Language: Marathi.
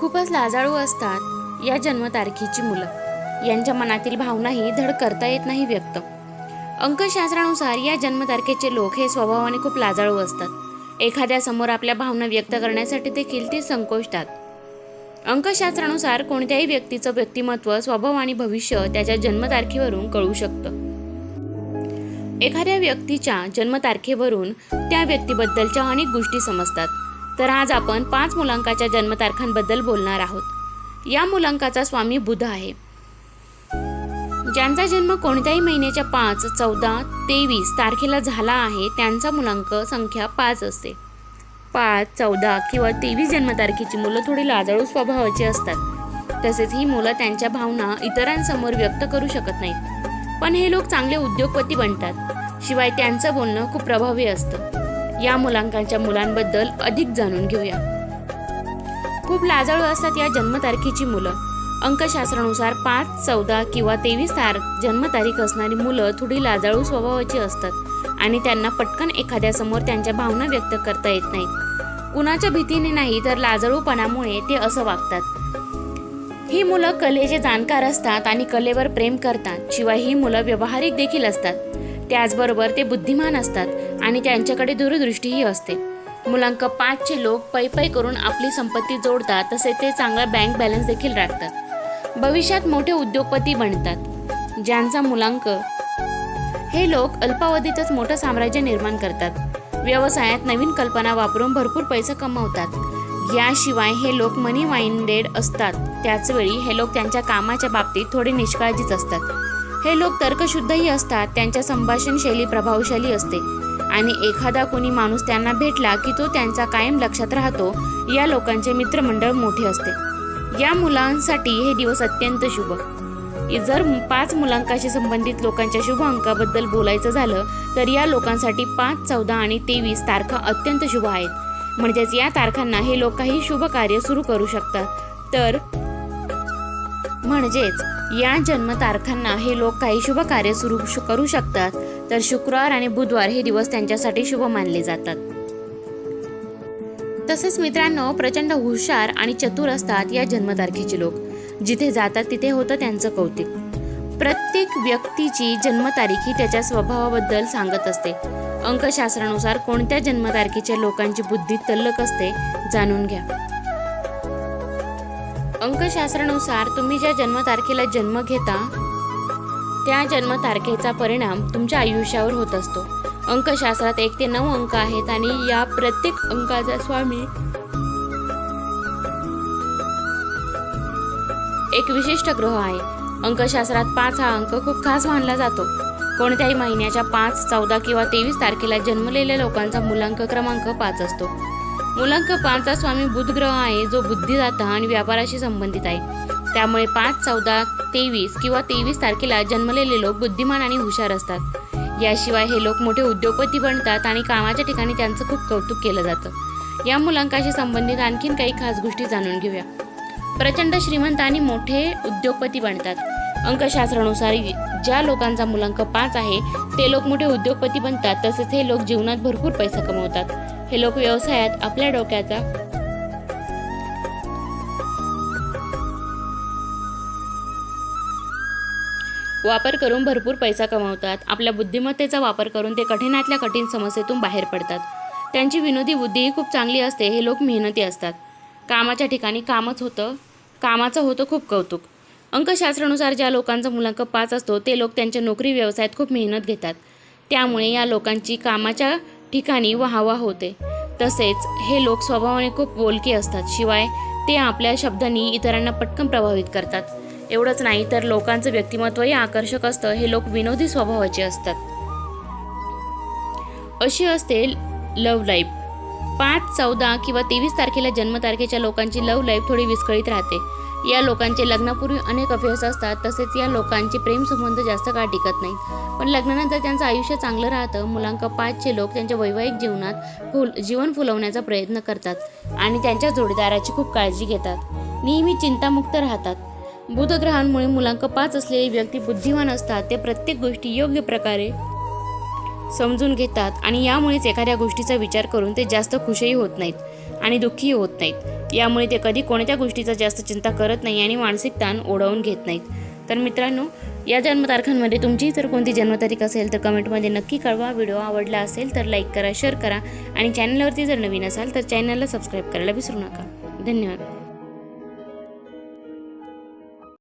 खूपच लाजाळू असतात या जन्मतारखेची मुलं. यांच्या मनातील भावनाही धड करता येत नाही व्यक्त. अंकशास्त्रानुसार या जन्मतारखेचे लोक हे स्वभावाने खूप लाजाळू असतात. एखाद्या समोर आपल्या भावना व्यक्त करण्यासाठी देखील ते संकोचतात. अंकशास्त्रानुसार कोणत्याही व्यक्तीचं व्यक्तिमत्व स्वभाव आणि भविष्य त्याच्या जन्मतारखेवरून कळू शकतं. एखाद्या व्यक्तीच्या जन्मतारखेवरून त्या व्यक्तीबद्दलच्या अनेक गोष्टी समजतात. तर आज आपण पाच मुलांकाच्या जन्मतारखांबद्दल बोलणार आहोत. या मुलांकाचा स्वामी बुध आहे. ज्यांचा जन्म कोणत्याही महिन्याच्या पाच चौदा तेवीस तारखेला झाला आहे त्यांचा मुलांक संख्या पाच असते. पाच चौदा किंवा तेवीस जन्मतारखेची मुलं थोडी लाजाळू स्वभावाची असतात. तसेच ही मुलं त्यांच्या भावना इतरांसमोर व्यक्त करू शकत नाहीत. पण हे लोक चांगले उद्योगपती बनतात. शिवाय त्यांचं बोलणं खूप प्रभावी असतं. या मुलांकांच्या मुलांबद्दल अधिक जाणून घेऊया. खूप लाजाळू असतात या जन्मतारखेची मुलं. अंकशास्त्रानुसार पाच चौदा किंवा तेवीस तार जन्मतारीख असणारी मुलं थोडी लाजाळू स्वभावाची असतात आणि त्यांना पटकन एखाद्यासमोर त्यांच्या भावना व्यक्त करता येत नाहीत. कुणाच्या भीतीने नाही तर लाजाळूपणामुळे ते असं वागतात. ही मुलं कलेचे जाणकार असतात आणि कलेवर प्रेम करतात शिवाय ही मुलं व्यवहारिक देखील असतात. त्याचबरोबर ते बुद्धिमान असतात. आणि त्यांच्याकडे दूरदृष्टीही असते. मुलांक पाचचे लोक पै पै करून आपली संपत्ती जोडतात तसे ते चांगला बँक बॅलन्स देखील राखतात. भविष्यात मोठे उद्योगपती बनतात. ज्यांचा मुलांक हे लोक अल्पावधीतच मोठं साम्राज्य निर्माण करतात. व्यवसायात नवीन कल्पना वापरून भरपूर पैसे कमवतात. याशिवाय हे लोक मनी माइंडेड असतात. त्याचवेळी हे लोक त्यांच्या कामाच्या बाबतीत थोडे निष्काळजीच असतात. हे लोक तर्कशुद्धही असतात. त्यांच्या संभाषण शैली प्रभावशाली असते. आणि एखादा कोणी माणूस त्यांना भेटला की तो त्यांचा कायम लक्षात राहतो. या लोकांचे मित्रमंडळ मोठे असते. या मुलांसाठी हे दिवस अत्यंत शुभ. जर पाच मुलांकाशी संबंधित लोकांच्या शुभ अंकाबद्दल बोलायचं झालं तर या लोकांसाठी पाच चौदा आणि तेवीस तारखा अत्यंत शुभ आहेत. म्हणजेच या तारखांना हे लोक काही शुभ कार्य सुरू करू शकतात. तर म्हणजेच या जन्मतारखांना हे लोक काही शुभ कार्य सुरू करू शकतात. तर शुक्रवार आणि बुधवार हे दिवस त्यांच्यासाठी शुभ मानले जातात. तसेच मित्रांनो प्रचंड हुशार आणि चतुर असतात या जन्मतारखेचे लोक. जिथे जातात तिथे होतं त्यांचं कौतिक. प्रत्येक व्यक्तीची जन्मतारीख ही त्याच्या स्वभावाबद्दल सांगत असते. अंकशास्त्रानुसार कोणत्या जन्मतारखेच्या लोकांची बुद्धी तल्लक असते जाणून घ्या. अंकशास्त्रानुसार तुम्ही ज्या जन्मतारखेला जन्म घेता त्या जन्मतारखेचा परिणाम तुमच्या आयुष्यावर होत असतो. अंकशास्त्रात एक ते नऊ अंक आहेत आणि या प्रत्येक अंकाचा स्वामी एक विशिष्ट ग्रह आहे. अंकशास्त्रात पाच हा अंक खूप खास मानला जातो. कोणत्याही महिन्याच्या पाच चौदा किंवा तेवीस तारखेला जन्मलेल्या लोकांचा मुलांक क्रमांक पाच असतो. मुलांक पाचचा स्वामी बुधग्रह आहे जो बुद्धिदाता आणि व्यापाराशी संबंधित आहे. त्यामुळे पाच चौदा तेवीस किंवा तेवीस तारखेला जन्मलेले लोक बुद्धिमान आणि हुशार असतात. याशिवाय हे लोक मोठे उद्योगपती बनतात आणि कामाच्या ठिकाणी त्यांचं खूप कौतुक केलं जातं. या मुलांकाशी संबंधित आणखीन काही खास गोष्टी जाणून घेऊया. प्रचंड श्रीमंत आणि मोठे उद्योगपती बनतात. अंकशास्त्रानुसार ज्या लोकांचा मुलांक पाच आहे ते लोक मोठे उद्योगपती बनतात तसेच हे लोक जीवनात भरपूर पैसा कमवतात. हे लोक व्यवसायात आपल्या डोक्याचा वापर करून भरपूर पैसा कमवतात. आपल्या बुद्धिमत्तेचा वापर करून ते कठीणातल्या कठीण समस्येतून बाहेर पडतात. त्यांची विनोदी बुद्धीही खूप चांगली असते हे लोक मेहनती असतात. कामाच्या ठिकाणी कामच होतं कामाचं होतं खूप कौतुक. अंकशास्त्रानुसार ज्या लोकांचा मुलांक पाच असतो ते लोक त्यांच्या नोकरी व्यवसायात खूप मेहनत घेतात. त्यामुळे या लोकांची कामाच्या ठिकाणी वाहवा होते. तसेच हे लोक स्वभावाने खूप बोलके असतात शिवाय ते आपल्या शब्दांनी इतरांना पटकन प्रभावित करतात. एवढंच नाही तर लोकांचं व्यक्तिमत्वही आकर्षक असतं हे लोक विनोदी स्वभावाचे असतात. अशी असते लव्ह लाईफ. पाच चौदा किंवा तेवीस तारखेला जन्मतारखेच्या लोकांची लव्ह लाईफ थोडी विस्कळीत राहते. या लोकांचे लग्नापूर्वी अनेक अफेअर्स असतात तसेच या लोकांचे प्रेमसंबंध जास्त काळ टिकत नाहीत. पण लग्नानंतर त्यांचं आयुष्य चांगलं राहतं मुलांक पाचचे लोक त्यांच्या वैवाहिक जीवनात फुल जीवन फुलवण्याचा प्रयत्न करतात आणि त्यांच्या जोडीदाराची खूप काळजी घेतात. नेहमी चिंतामुक्त राहतात. बुध ग्रहांमुळे मुलांक पाच असलेली व्यक्ती बुद्धिमान असतात ते प्रत्येक गोष्टी योग्य प्रकारे समजून घेतात आणि यामुळेच एखाद्या गोष्टीचा विचार करून ते जास्त खुशही होत नाहीत आणि दुःखीही होत नाहीत. यामुळे ते कधी कोणत्या गोष्टीचा जास्त चिंता करत नाही आणि मानसिक ताण ओढवून घेत नाहीत. तर मित्रांनो या जन्मतारखांमध्ये तुमची जर कोणती जन्मतारीख असेल तर कमेंटमध्ये नक्की कळवा. व्हिडिओ आवडला असेल तर लाईक करा शेअर करा आणि चॅनलवरती जर नवीन असाल तर चॅनलला सबस्क्राईब करायला विसरू नका. धन्यवाद.